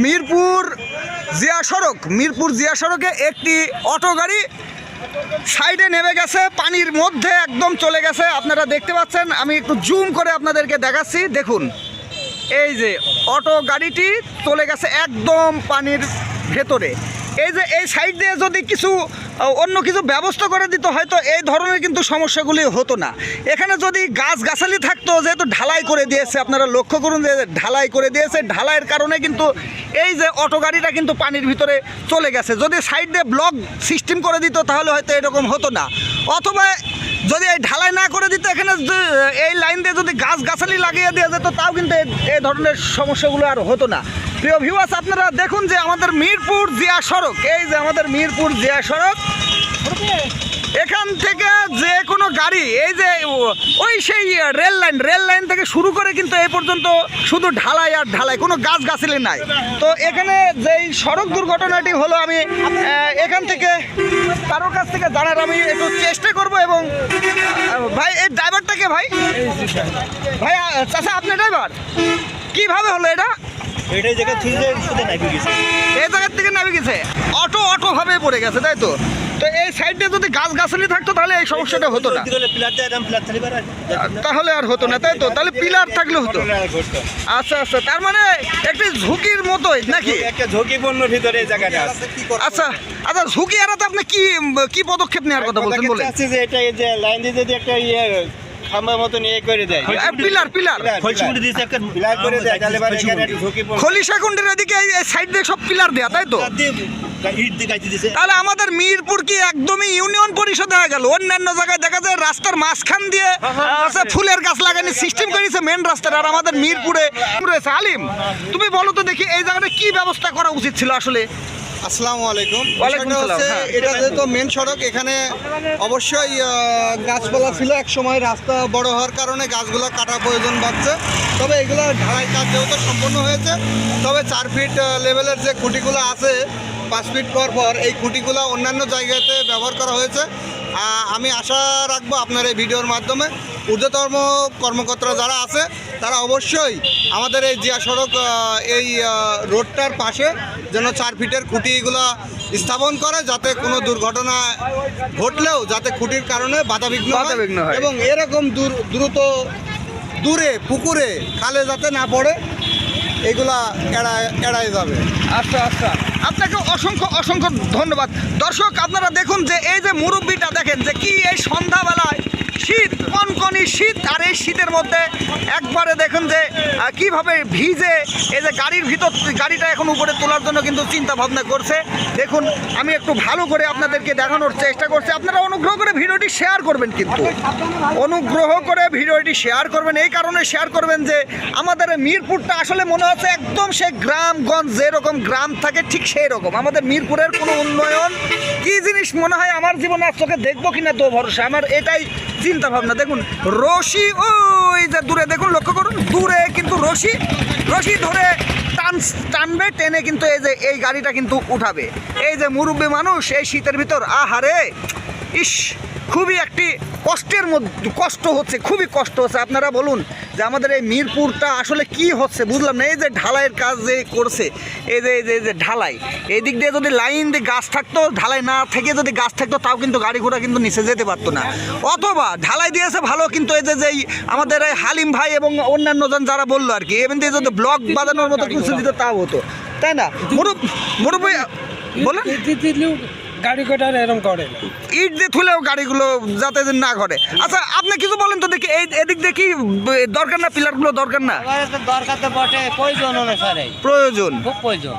মিরপুর জিয়া সড়ক, মিরপুর জিয়া সড়কে একটি অটো গাড়ি সাইডে নেমে গেছে, পানির মধ্যে একদম চলে গেছে। আপনারা দেখতে পাচ্ছেন, আমি একটু জুম করে আপনাদেরকে দেখাচ্ছি। দেখুন, এই যে অটো গাড়িটি চলে গেছে একদম পানির ভেতরে। এই যে এই সাইড দিয়ে যদি কিছু অন্য কিছু ব্যবস্থা করে দিত, হয়তো এই ধরনের কিন্তু সমস্যাগুলি হতো না। এখানে যদি গাছ গাছালি থাকতো, যেহেতু ঢালাই করে দিয়েছে, আপনারা লক্ষ্য করুন যে ঢালাই করে দিয়েছে, ঢালাইয়ের কারণে কিন্তু এই যে অটো গাড়িটা কিন্তু পানির ভিতরে চলে গেছে। যদি সাইড দিয়ে ব্লক সিস্টেম করে দিত, তাহলে হয়তো এরকম হতো না। অথবা যদি এই ঢালাই না করে দিত, এখানে এই লাইন দিয়ে যদি গাছ গাছালি লাগিয়ে দেওয়া যেত, তাও কিন্তু এই- ধরনের সমস্যাগুলো আর হতো না। প্রিয় ভিউয়ার্স আপনারা দেখুন যে আমাদের মিরপুর জিয়া সড়ক, এই যে আমাদের মিরপুর জিয়া সড়ক, এখান থেকে যে কোনো গাড়ি, এই যে ওই সেই রেল লাইন রেল লাইন থেকে শুরু করে কিন্তু এই পর্যন্ত শুধু ঢালাই আর ঢালাই, কোনো গাছ গাছালি নাই। তো এখানে যেই সড়ক দুর্ঘটনাটি হলো, আমি এখান থেকে কারোর কাছ থেকে জানার আমি একটু চেষ্টা করব এবং ভাই এই ড্রাইভারটাকে ভাই? ভাই চাষা আপনি ড্রাইভার কীভাবে হলো এটা? এই জায়গার থেকে নামে গেছে অটো অটো ভাবে পড়ে গেছে তাই তো? তো এই সাইডে যদি গাছ গাছালি থাকতো তাহলে এই সমস্যাটা হতো না। তাহলে আর হতো না তাই তো? তাহলে পিলার থাকলে হতো। আচ্ছা আচ্ছা তার মানে একটি ঝুঁকির মতোই নাকি? একটা ঝুঁকিপূর্ণ ভিতরে এই জায়গাটা আচ্ছা আচ্ছা ঝুঁকি এড়াতে আপনি কি কি পদক্ষেপ নেওয়ার কথা বলছেন বলে আছে যে এটা যে লাইন দিয়ে যদি একটা ইয়ে খাম্বার করে দেয়। Pillar pillar. পিলার করে দেয় তাহলে পারে এখানে একটা ঝুঁকিপূর্ণ খলিশা কুণ্ডের এদিকে সাইড দিয়ে সব পিলার দেয়া তাই তো? ইট দিয়ে গাইতে তাহলে আমাদের মিরপুর কি একদমই ইউনিয়ন পরিষদ হয়ে গেল? অন্যান্য জায়গায় দেখা যায় রাস্তার মাঝখান দিয়ে আছে ফুলের গাছ লাগানি সিস্টেম করেছে মেন রাস্তার আর আমাদের মিরপুরে রয়েছে আলিম তুমি বলো তো দেখি এই জায়গাটা কি ব্যবস্থা করা উচিত ছিল আসলে? আসসালামু আলাইকুম। ওয়ালাইকুম হচ্ছে হ্যাঁ। এটা যেহেতু মেন সড়ক এখানে অবশ্যই আহ, গাছপালা ছিল এক সময়। রাস্তা বড় হওয়ার কারণে গাছগুলো কাটা প্রয়োজন বাড়ছে। তবে এগুলো ঢালাই কাজ যেহেতু সম্পন্ন হয়েছে তবে চার ফিট লেভেলের যে খুঁটিগুলো আছে পাঁচ ফিট পর পর এই খুঁটিগুলো অন্যান্য জায়গাতে ব্যবহার করা হয়েছে আমি আশা রাখব আপনার এই ভিডিওর মাধ্যমে ঊর্ধ্বতম কর্মকর্তারা যারা আছে তারা অবশ্যই আমাদের এই জিয়া সড়ক এই রোডটার পাশে যেন চার ফিটের খুঁটিগুলো স্থাপন করে যাতে কোনো দুর্ঘটনা ঘটলেও যাতে খুঁটির কারণে বাধাবিঘ্ন বাধাবিঘ্ন হয়। এবং এরকম দূর দ্রুত দূরে পুকুরে খালে যাতে না পড়ে এগুলা এড়ায় এড়ায় যাবে। আচ্ছা আচ্ছা। আপনাকে অসংখ্য অসংখ্য ধন্যবাদ। দর্শক, আপনারা দেখুন যে এই যে মুরব্বিটা দেখেন যে কি এই সন্ধ্যাবেলায় কনকনি শীত, আর এই শীতের মধ্যে একবারে দেখুন যে কীভাবে ভিজে এই যে গাড়ির ভিতর, গাড়িটা এখন উপরে তোলার জন্য কিন্তু চিন্তা ভাবনা করছে। দেখুন, আমি একটু ভালো করে আপনাদেরকে দেখানোর চেষ্টা করছি। আপনারা অনুগ্রহ করে ভিডিওটি শেয়ার করবেন কিন্তু। অনুগ্রহ করে ভিডিওটি শেয়ার করবেন। এই কারণে শেয়ার করবেন যে, আমাদের মিরপুরটা আসলে মনে হচ্ছে একদম সে গ্রামগঞ্জ, যেরকম গ্রাম থাকে ঠিক সেই রকম আমাদের মিরপুরের কোনো উন্নয়ন কি জিনিস মনে হয় আমার জীবনে আর চোখে দেখব কিনা তো ভরসা। আমার এটাই চিন্তা ভাবনা দেখুন, রশি, ওই যে দূরে, দেখুন, লক্ষ্য করুন, দূরে কিন্তু রশি রশি ধরে টান, টানবে, টেনে কিন্তু এই যে, এই গাড়িটা কিন্তু উঠাবে। এই যে মুরব্বী মানুষ, এই শীতের ভিতর, আহারে, ইস, খুবই একটি কষ্টের মধ্যে, কষ্ট হচ্ছে, খুবই কষ্ট হচ্ছে, আপনারা বলুন যে আমাদের এই মিরপুরটা আসলে কি হচ্ছে বুঝলাম না। এই যে ঢালাইয়ের কাজ যে করছে, এই যে এই যে ঢালাই এই দিক দিয়ে যদি লাইন দিয়ে গাছ থাকতো, ঢালাই না থেকে যদি গাছ থাকতো, তাও কিন্তু গাড়ি ঘোড়া কিন্তু নিচে যেতে পারতো না। অথবা ঢালাই দিয়েছে ভালো, কিন্তু এই যে যেই আমাদের এই হালিম ভাই এবং অন্যান্য জন যারা বলল আর কি, এমনি যদি ব্লক বাঁধানোর মতো কিছু দিত তাও হতো। তাই না? মুরুব মুরব্বী বলেন। গাড়ি কোটার এরম করে? না ইট দিয়ে তুলেও গাড়িগুলো যাতে যে না ঘটে আচ্ছা আপনি কিছু বলেন তো দেখি এই এদিক দিয়ে কি ব- দরকার না পিলারগুলো দরকার না? এবারে তো দরকার তো বটে প্রয়োজন অনুসারে প্রয়োজন। খুব প্রয়োজন।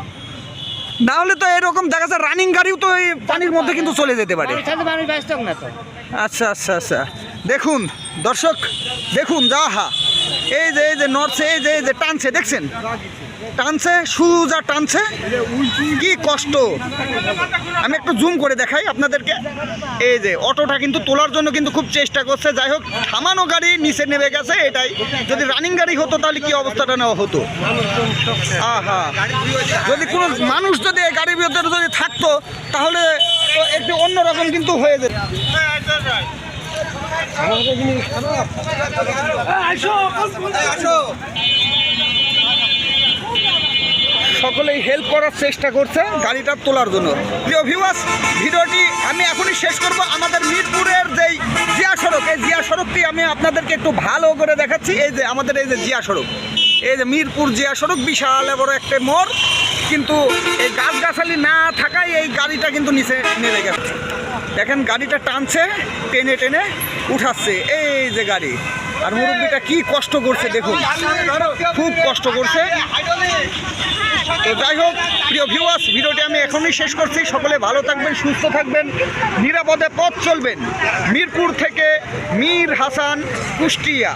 না হলে তো এরকম দেখা যায় রানিং গাড়িও তো এই পানির মধ্যে কিন্তু চলে যেতে পারে। মানুষ সাথে মানুষ ব্যস্ত না তো? আচ্ছা আচ্ছা আচ্ছা। দেখুন দর্শক দেখুন যাহা। এই যে এই যে নড়ছে এই যে এই যে টানছে দেখছেন? টানছে, সুজা টানছে। কি কষ্ট। আমি একটু জুম করে দেখাই আপনাদেরকে। এই যে, অটোটা কিন্তু তোলার জন্য কিন্তু খুব চেষ্টা করছে। যাই হোক, থামানো গাড়ি, নিচে নেমে গেছে এটাই। যদি রানিং গাড়ি হতো, তাহলে কি অবস্থাটা নেওয়া হতো? আহা। যদি কোনো মানুষ যদি এই গাড়ির ভিতরে যদি থাকতো, তাহলে একটু অন্যরকম কিন্তু হয়ে যেত। আসো। সকলেই হেল্প করার চেষ্টা করছে গাড়িটা তোলার জন্য। প্রিয় ভিউয়ার্স ভিডিওটি আমি এখনই শেষ করব। আমাদের মিরপুরের যেই জিয়া সড়ক এই জিয়া সড়কটি আমি আপনাদেরকে একটু ভালো করে দেখাচ্ছি। এই যে আমাদের এই যে জিয়া সড়ক এই যে মিরপুর জিয়া সড়ক বিশাল বড় একটা মোড় কিন্তু এই গাছগাছালি না থাকায় এই গাড়িটা কিন্তু নিচে নেমে গেছে। দেখেন গাড়িটা টানছে টেনে টেনে উঠাচ্ছে। এই যে গাড়ি আর মুরব্বীটা কি কষ্ট করছে দেখুন। খুব কষ্ট করছে। তো যাই হোক, প্রিয় ভিউয়ার্স ভিডিওটি আমি এখনই শেষ করছি। সকলে ভালো থাকবেন, সুস্থ থাকবেন, নিরাপদে পথ চলবেন। মিরপুর থেকে মীর হাসান কুষ্টিয়া।